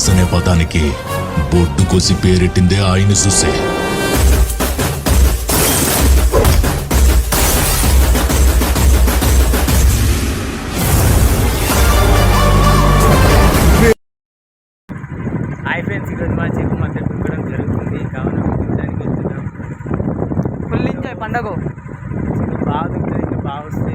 Boss అనే పదానికి బొడ్డు కోసి పేరెట్టిందే ఆయన చూసే. హాయ్ ఫ్రెండ్స్ ఈరోజు మా చెరుకు మధ్య కుక్కడం జరుగుతుంది. కావున దానికి వెళ్తున్నాం. ఫుల్ ఎంజాయ్ పండగ. బాగా ఇంకా బాగా వస్తే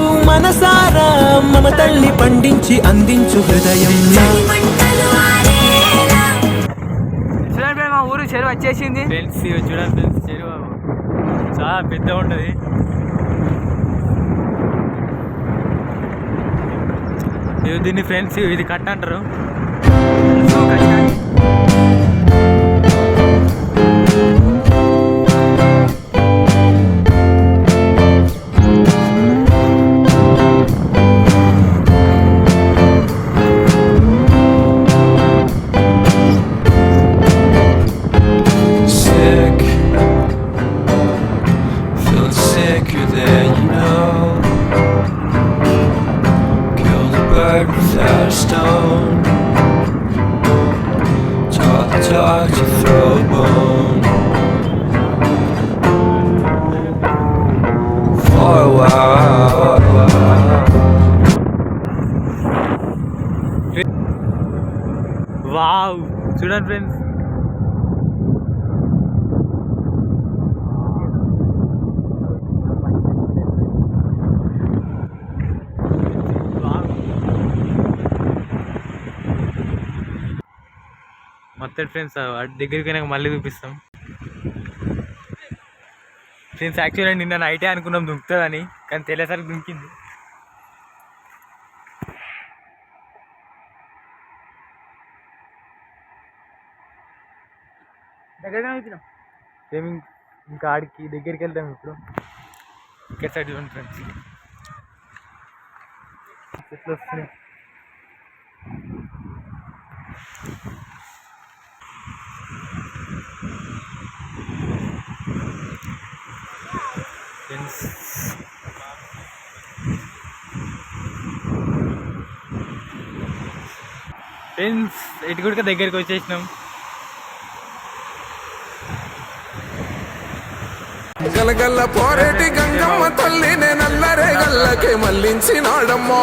మనసారా మమతల్ని పండించి అందించు చూడండి ఫ్రెండ్, మా ఊరు చెరువు వచ్చేసింది. ఫ్రెండ్స్ చూడండి ఫ్రెండ్స్ చెరువు. చాలా పెద్దగా ఉంటుంది ఇవి దీన్ని ఫ్రెండ్స్ ఇది కట్ట అంటారు watch to throw bone. For a while. Wow, student friends. మొత్తం ఫ్రెండ్స్ దగ్గరికి పోయినాక మళ్ళీ చూపిస్తాం. ఫ్రెండ్స్ యాక్చువల్లీ నిన్న నైటే అనుకున్నాం దుంకుతుందని కానీ తెలియసరికి దుంకింది. ఇం- ఇంకా ఆడికి దగ్గరికి వెళ్తాం ఇప్పుడు. ఇక్కడ సైడ్ చూడండి ఫ్రెండ్స్ చెట్లు వస్తున్నాయి. ఫ్రెండ్స్ ఫ్రెండ్స్ ఇటు కూడా దగ్గరికి వచ్చేసినాం. గలగల్ల పోరేటి గంగమ్మ తల్లినే నల్లరే గల్లకే మళ్ళించినాడమ్మో.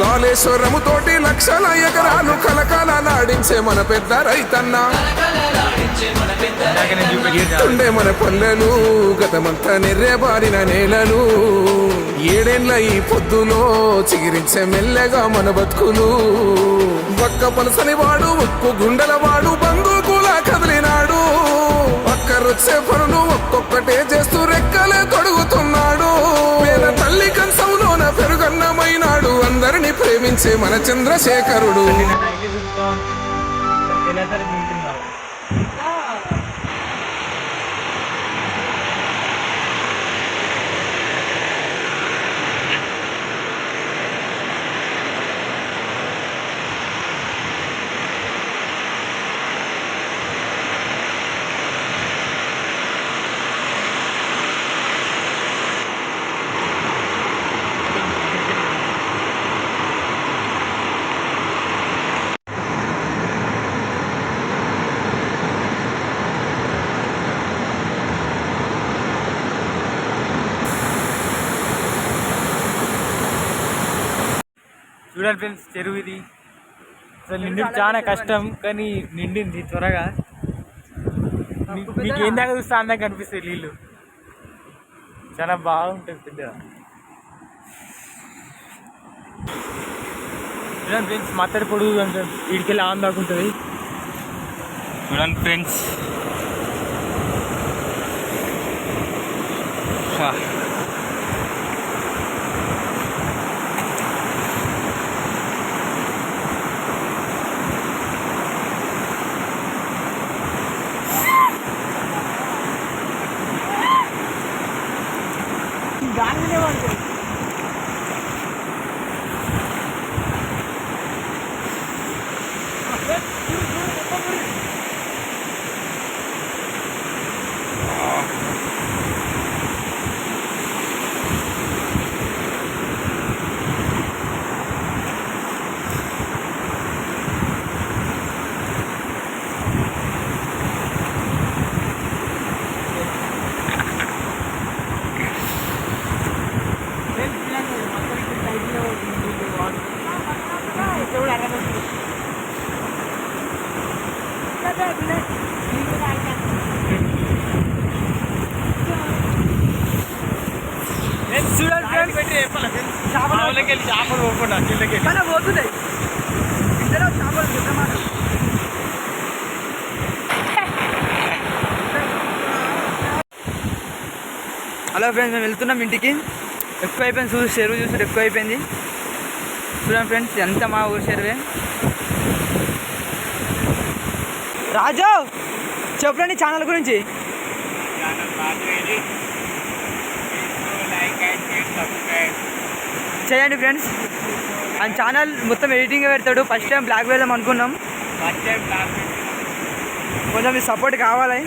కాళేశ్వరము తోటి లక్షల ఎకరాలు కలకాల నాడించే మన పెద్ద రైతన్న. ఉండే మన పల్లెలు గతమంతా నెర్రెబారిన నేలలు. ఏడేండ్ల ఈ పొద్దులో చిగిరించే మెల్లగా మన బతుకులు. పక్క పలసని వాడు ఉక్కు గుండెల వాడు బందూకులా కదిలినాడు వచ్చే పనులు ఒక్కొక్కటే చేస్తూ రెక్కలే తొడుగుతున్నాడు. పేద తల్లి కంచంలోన పెరుగన్నమైనాడు. అందరిని ప్రేమించే మన చంద్రశేఖరుడు. చూడండి ఫ్రెండ్స్ చెరువు ఇది. అసలు నిండి చాలా కష్టం కానీ నిండింది త్వరగా. మీకు ఏం దాకా చూస్తే అందంగా కనిపిస్తాయి నీళ్ళు చాలా బాగుంటుంది పెద్దగా చూడండి ఫ్రెండ్స్ మత్తడి పొడుగు అంటే వీడికెళ్ళి ఆన్ దాకా ఉంటుంది చూడండి ఫ్రెండ్స్. 안내려가 는? వెళ్ళి చేపలు పోకుండా కిందకి మన పోతున్నాయి. ఇందులో చేపలు పెద్ద మాట. హలో ఫ్రెండ్స్ మేము వెళ్తున్నాం ఇంటికి. ఎక్కువ అయిపోయింది చూసి చెరువు చూసి ఎక్కువ అయిపోయింది చూడండి ఫ్రెండ్స్ ఎంత మా ఊరు చెరువే. రాజు చెప్పండి ఛానల్ గురించి. చేయండి ఫ్రెండ్స్. ఆయన ఛానల్ మొత్తం ఎడిటింగ్ పెడతాడు. ఫస్ట్ టైం బ్లాక్ వెళ్దాం అనుకున్నాం కొంచెం మీ సపోర్ట్ కావాలి.